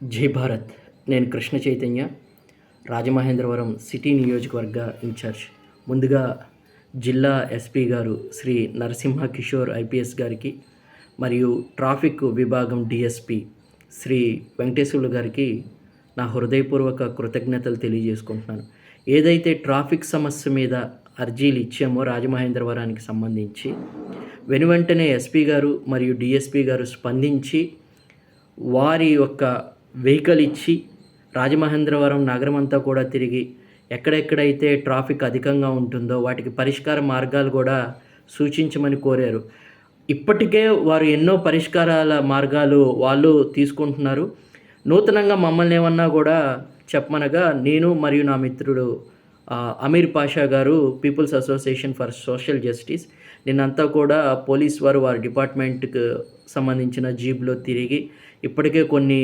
జై భారత్. నేను కృష్ణ చైతన్య రాజమహేంద్రవరం సిటీ నియోజకవర్గ ఇన్ఛార్జ్. ముందుగా జిల్లా ఎస్పీ గారు శ్రీ నరసింహ కిషోర్ ఐపీఎస్ గారికి మరియు ట్రాఫిక్ విభాగం డిఎస్పి శ్రీ వెంకటేశ్వర్లు గారికి నా హృదయపూర్వక కృతజ్ఞతలు తెలియజేసుకుంటున్నాను. ఏదైతే ట్రాఫిక్ సమస్య మీద అర్జీలు ఇచ్చామో రాజమహేంద్రవరానికి సంబంధించి వెనువెంటనే ఎస్పీ గారు మరియు డిఎస్పి గారు స్పందించి వారి యొక్క వెహికల్ ఇచ్చి రాజమహేంద్రవరం నగరం అంతా కూడా తిరిగి ఎక్కడెక్కడైతే ట్రాఫిక్ అధికంగా ఉంటుందో వాటికి పరిష్కార మార్గాలు కూడా సూచించమని కోరారు. ఇప్పటికే వారు ఎన్నో పరిష్కారాల మార్గాలు వాళ్ళు తీసుకుంటున్నారు. నూతనంగా మమ్మల్ని ఏమన్నా కూడా చెప్పమనగా నేను మరియు నా మిత్రుడు Amir Pasha garu People's association for social justice. నిన్నంతా కూడా పోలీస్ వారు వారి డిపార్ట్మెంట్కి సంబంధించిన జీప్లో తిరిగి ఇప్పటికే కొన్ని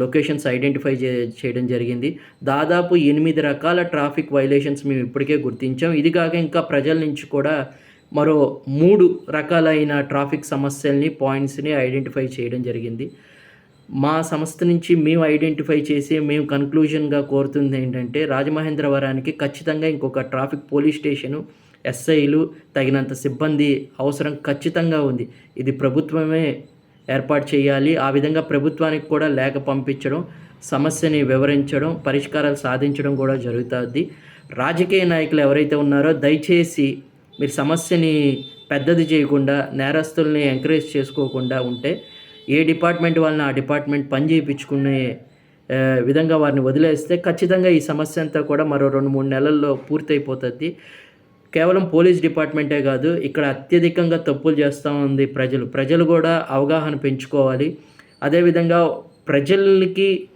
లొకేషన్స్ ఐడెంటిఫై చే చేయడం జరిగింది. దాదాపు ఎనిమిది రకాల ట్రాఫిక్ వైలేషన్స్ మేము ఇప్పటికే గుర్తించాం. ఇది కాక ఇంకా ప్రజల నుంచి కూడా మరో మూడు రకాలైన ట్రాఫిక్ సమస్యల్ని పాయింట్స్ని ఐడెంటిఫై చేయడం జరిగింది. మా సంస్థ నుంచి మేము ఐడెంటిఫై చేసి మేము కన్క్లూజన్గా కోరుతుంది ఏంటంటే రాజమహేంద్రవరానికి ఖచ్చితంగా ఇంకొక ట్రాఫిక్ పోలీస్ స్టేషను ఎస్ఐలు తగినంత సిబ్బంది అవసరం ఖచ్చితంగా ఉంది. ఇది ప్రభుత్వమే ఏర్పాటు చేయాలి. ఆ విధంగా ప్రభుత్వానికి కూడా లేఖ పంపించడం సమస్యని వివరించడం పరిష్కారాలు సాధించడం కూడా జరుగుతుంది. రాజకీయ నాయకులు ఎవరైతే ఉన్నారో దయచేసి మీరు సమస్యని పెద్దది చేయకుండా నేరస్తుల్ని ఎంకరేజ్ చేసుకోకుండా ఉంటే ఏ డిపార్ట్మెంట్ వాళ్ళని ఆ డిపార్ట్మెంట్ పని చేయించుకునే విధంగా వారిని వదిలేస్తే ఖచ్చితంగా ఈ సమస్య అంతా కూడా మరో రెండు మూడు నెలల్లో పూర్తయిపోతుంది. కేవలం పోలీస్ డిపార్ట్మెంటే కాదు ఇక్కడ అత్యధికంగా తప్పులు చేస్తూ ఉంది ప్రజలు. ప్రజలు కూడా అవగాహన పెంచుకోవాలి. అదేవిధంగా ప్రజలకి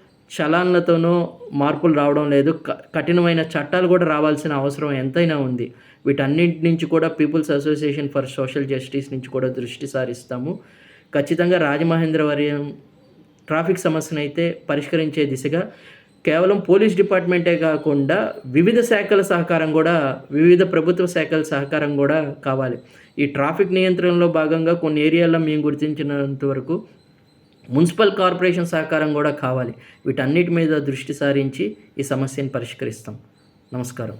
చలాన్లతోనూ మార్పులు రావడం లేదు. క- కఠినమైన చట్టాలు కూడా రావాల్సిన అవసరం ఎంతైనా ఉంది. వీటన్నింటి నుంచి కూడా People's association for social justice నుంచి కూడా దృష్టి సారిస్తాము. ఖచ్చితంగా రాజమహేంద్రవరం ట్రాఫిక్ సమస్యను అయితే పరిష్కరించే దిశగా కేవలం పోలీస్ డిపార్ట్మెంటే కాకుండా వివిధ శాఖల సహకారం కూడా వివిధ ప్రభుత్వ శాఖల సహకారం కూడా కావాలి. ఈ ట్రాఫిక్ నియంత్రణలో భాగంగా కొన్ని ఏరియాల్లో మేము గుర్తించినంత వరకు మున్సిపల్ కార్పొరేషన్ సహకారం కూడా కావాలి. వీటన్నిటి మీద దృష్టి సారించి ఈ సమస్యను పరిష్కరిస్తాం. నమస్కారం.